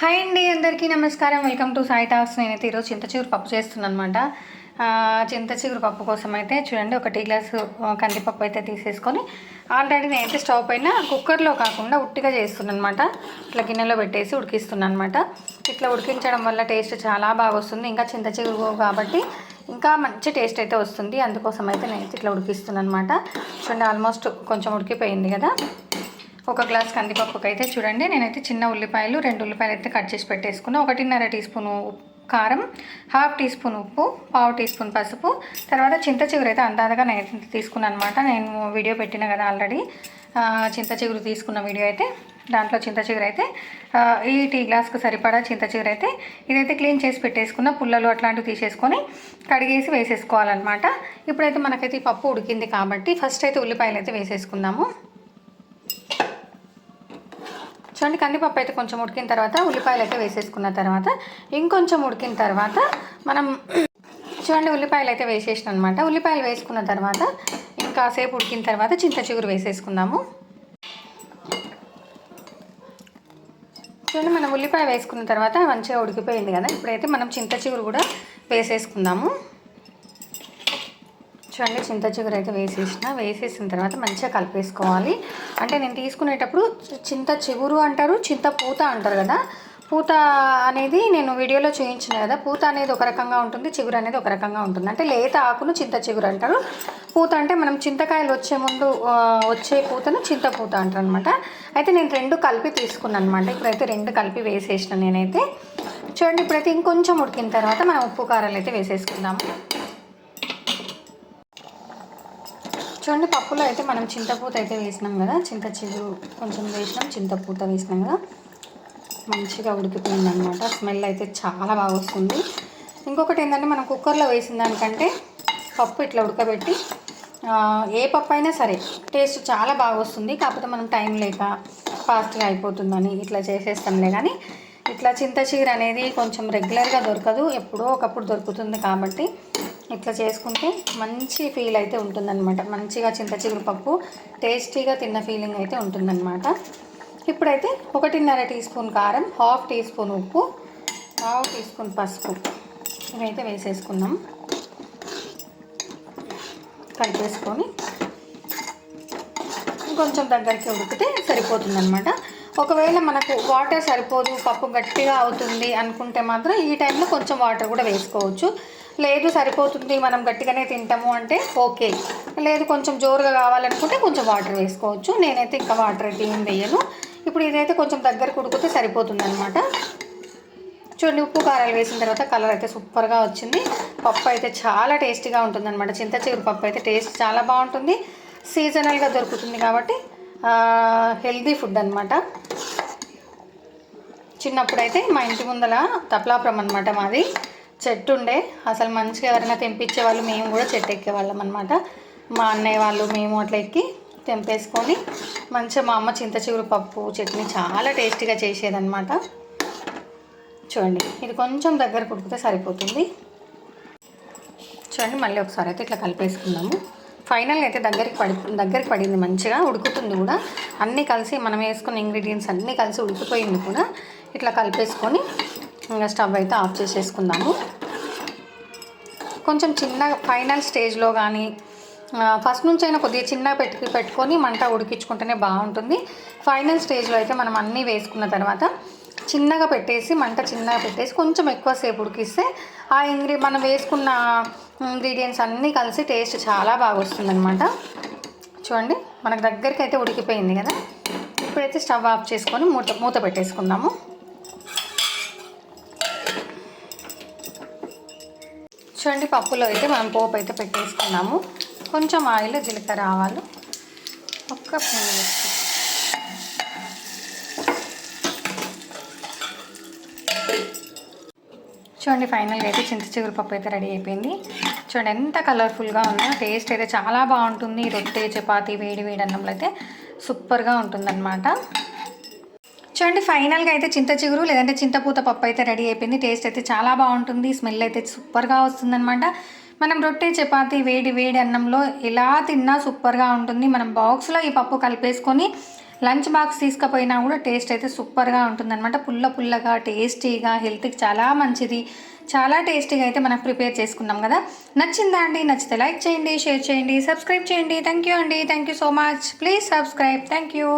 Hi అండి అందరికీ నమస్కారం. Welcome to Sai talks. నేనైతే ఈరోజు చింతచిగురు పప్పు చేస్తున్నాను అనమాట చింతచిగురు పప్పు కోసం అయితే చూడండి ఒక టీ గ్లాసు కందిపప్పు అయితే తీసేసుకొని ఆల్రెడీ నేనైతే స్టవ్ పైన కుక్కర్లో కాకుండా ఉట్టిగా చేస్తున్నాను అనమాట ఇట్లా గిన్నెలో పెట్టేసి ఉడికిస్తున్నాను అనమాట ఇట్లా ఉడికించడం వల్ల టేస్ట్ చాలా బాగా వస్తుంది. ఇంకా చింతచిగురు కాబట్టి ఇంకా మంచి టేస్ట్ అయితే వస్తుంది. అందుకోసం అయితే నేను ఇట్లా ఉడికిస్తున్నాను అనమాట చూడండి ఆల్మోస్ట్ కొంచెం ఉడికిపోయింది కదా. ఒక గ్లాస్ కందిపప్పుకి అయితే చూడండి. నేనైతే చిన్న ఉల్లిపాయలు రెండు ఉల్లిపాయలు అయితే కట్ చేసి పెట్టేసుకున్నా. ఒకటిన్నర టీ స్పూన్ కారం హాఫ్ టీ స్పూన్ ఉప్పు పావు టీ స్పూన్ పసుపు. తర్వాత చింత చిగురు అయితే అందాదగా నేను తీసుకున్నాను అనమాట నేను వీడియో పెట్టిన కదా ఆల్రెడీ. చింత చిగురు తీసుకున్న వీడియో అయితే. దాంట్లో చింత చిగురు అయితే ఈ టీ గ్లాస్కు సరిపడా చింత చిగురు అయితే ఇదైతే క్లీన్ చేసి పెట్టేసుకున్న పుల్లలు అట్లాంటివి తీసేసుకొని కడిగేసి వేసేసుకోవాలన్నమాట. ఇప్పుడైతే మనకైతే ఈ పప్పు ఉడికింది కాబట్టి ఫస్ట్ అయితే ఉల్లిపాయలు అయితే వేసేసుకుందాము. చూడండి కందిపప్పు అయితే కొంచెం ఉడికిన తర్వాత ఉల్లిపాయలు అయితే వేసేసుకున్న తర్వాత ఇంకొంచెం ఉడికిన తర్వాత మనం చూడండి ఉల్లిపాయలు అయితే వేసేసిన అనమాట ఉల్లిపాయలు వేసుకున్న తర్వాత ఇంకాసేపు ఉడికిన తర్వాత చింత చిగురు వేసేసుకుందాము. చూడండి మనం ఉల్లిపాయ వేసుకున్న తర్వాత మంచిగా ఉడికిపోయింది కదా. ఇప్పుడైతే మనం చింత చిగురు కూడా వేసేసుకుందాము. చూడండి చింత చిగురు అయితే వేసేసిన వేసేసిన తర్వాత మంచిగా కలిపేసుకోవాలి. అంటే నేను తీసుకునేటప్పుడు చింత చిగురు అంటారు చింత పూత అంటారు కదా. పూత అనేది నేను వీడియోలో చూపించిన కదా పూత అనేది ఒక రకంగా ఉంటుంది చిగురు అనేది ఒక రకంగా ఉంటుంది. అంటే లేత ఆకును చింత చిగురు అంటారు. పూత అంటే మనం చింతకాయలు వచ్చే ముందు వచ్చే పూతను చింత పూత అంటారు అనమాట అయితే నేను రెండు కలిపి తీసుకున్నాను అనమాట ఇప్పుడైతే రెండు కలిపి వేసేసిన నేనైతే. చూడండి ఇప్పుడైతే ఇంకొంచెం ఉడికిన తర్వాత మనం ఉప్పు కారాలు అయితే వేసేసుకుందాము. చూడండి పప్పులో అయితే మనం చింతపూత అయితే వేసినాం కదా. చింత చిగురు కొంచెం వేసినాం చింతపూత వేసినాం కదా. మంచిగా ఉడికిపోయింది అనమాట స్మెల్ అయితే చాలా బాగా వస్తుంది. ఇంకొకటి ఏంటంటే మనం కుక్కర్లో వేసిన దానికంటే పప్పు ఇట్లా ఉడకబెట్టి ఏ పప్పు అయినా సరే టేస్ట్ చాలా బాగా వస్తుంది. కాకపోతే మనం టైం లేక ఫాస్ట్గా అయిపోతుందని ఇట్లా చేసేస్తాంలే కానీ ఇట్లా చింత చీర అనేది కొంచెం రెగ్యులర్గా దొరకదు. ఎప్పుడో ఒకప్పుడు దొరుకుతుంది కాబట్టి ఇట్లా చేసుకుంటే మంచి ఫీల్ అయితే ఉంటుందన్నమాట. మంచిగా చింత చిగురు పప్పు టేస్టీగా తిన్న ఫీలింగ్ అయితే ఉంటుందన్నమాట. ఇప్పుడైతే ఒకటిన్నర టీ స్పూన్ కారం హాఫ్ టీ స్పూన్ ఉప్పు హాఫ్ టీ స్పూన్ పసుపు. ఇవైతే వేసేసుకుందాం. కలిపేసుకొని కొంచెం దగ్గరికి ఉడికితే సరిపోతుందన్నమాట. ఒకవేళ మనకు వాటర్ సరిపోదు పప్పు గట్టిగా అవుతుంది అనుకుంటే మాత్రం ఈ టైంలో కొంచెం వాటర్ కూడా వేసుకోవచ్చు. లేదు సరిపోతుంది మనం గట్టిగానే తింటాము అంటే ఓకే. లేదు కొంచెం జోరుగా కావాలనుకుంటే కొంచెం వాటర్ వేసుకోవచ్చు. నేనైతే ఇంకా వాటర్ అయితే ఏం వేయను. ఇప్పుడు ఇదైతే కొంచెం దగ్గర ఉడికితే సరిపోతుంది అనమాట చూడండి ఉప్పు కారాలు వేసిన తర్వాత కలర్ అయితే సూపర్గా వచ్చింది. పప్పు అయితే చాలా టేస్టీగా ఉంటుంది అనమాట చింత చిగురు పప్పు అయితే టేస్ట్ చాలా బాగుంటుంది. సీజనల్గా దొరుకుతుంది కాబట్టి హెల్దీ ఫుడ్ అనమాట చిన్నప్పుడు అయితే మా ఇంటి ముందల తప్లాపురం అనమాట మాది. చెట్టు ఉండే అసలు మంచిగా ఎవరైనా తెంపించే వాళ్ళు మేము కూడా చెట్టు ఎక్కేవాళ్ళం అనమాట మా అన్నయ్య వాళ్ళు మేము అట్లా ఎక్కి తెంపేసుకొని మంచిగా మా అమ్మ చింత చిగురు పప్పు చట్నీ చాలా టేస్టీగా చేసేదనమాట చూడండి ఇది కొంచెం దగ్గర ఉడికితే సరిపోతుంది. చూడండి మళ్ళీ ఒకసారి అయితే ఇట్లా కలిపేసుకుందాము. ఫైనల్గా అయితే దగ్గరికి పడి దగ్గరికి పడింది మంచిగా ఉడుకుతుంది కూడా. అన్నీ కలిసి మనం వేసుకున్న ఇంగ్రీడియంట్స్ అన్నీ కలిసి ఉడికిపోయింది కూడా. ఇట్లా కలిపేసుకొని ఇంకా స్టవ్ అయితే ఆఫ్ చేసేసుకుందాము. కొంచెం చిన్న ఫైనల్ స్టేజ్లో కానీ ఫస్ట్ నుంచి అయినా కొద్దిగా చిన్నగా పెట్టుకు పెట్టుకొని మంట ఉడికించుకుంటేనే బాగుంటుంది. ఫైనల్ స్టేజ్లో అయితే మనం అన్నీ వేసుకున్న తర్వాత చిన్నగా పెట్టేసి మంట చిన్నగా పెట్టేసి కొంచెం ఎక్కువసేపు ఉడికిస్తే ఆ ఇంగ్రీ మనం వేసుకున్న ఇంగ్రీడియంట్స్ అన్నీ కలిసి టేస్ట్ చాలా బాగా వస్తుందన్నమాట. చూడండి మనకు దగ్గరికి అయితే ఉడికిపోయింది కదా. ఇప్పుడైతే స్టవ్ ఆఫ్ చేసుకొని మూత మూత పెట్టేసుకుందాము. చూడండి పప్పులో అయితే మనం పోపు అయితే పెట్టేసుకున్నాము. కొంచెం ఆయిల్ జీలకర్ర ఆవాలు. ఒక్క చూడండి ఫైనల్గా అయితే చింత చిగురు పప్పు అయితే రెడీ అయిపోయింది. చూడండి ఎంత కలర్ఫుల్గా ఉందో టేస్ట్ అయితే చాలా బాగుంటుంది. రొట్టె చపాతి వేడి వేడి అన్నంలో అయితే సూపర్గా ఉంటుందన్నమాట. చూడండి ఫైనల్గా అయితే చింత చిగురు లేదంటే చింతపూత పప్పు అయితే రెడీ అయిపోయింది. టేస్ట్ అయితే చాలా బాగుంటుంది. స్మెల్ అయితే సూపర్గా వస్తుందనమాట మనం రొట్టె చపాతి వేడి వేడి అన్నంలో ఎలా తిన్నా సూపర్గా ఉంటుంది. మనం బాక్స్లో ఈ పప్పు కలిపేసుకొని లంచ్ బాక్స్ తీసుకుపోయినా కూడా టేస్ట్ అయితే సూపర్గా ఉంటుందన్నమాట. పుల్ల పుల్లగా టేస్టీగా హెల్త్కి చాలా మంచిది. చాలా టేస్టీగా అయితే మనం ప్రిపేర్ చేసుకున్నాం కదా. నచ్చిందా అండి? నచ్చితే లైక్ చేయండి షేర్ చేయండి సబ్స్క్రైబ్ చేయండి. థ్యాంక్ యూ అండి. Thank you so much. Please subscribe. Thank you.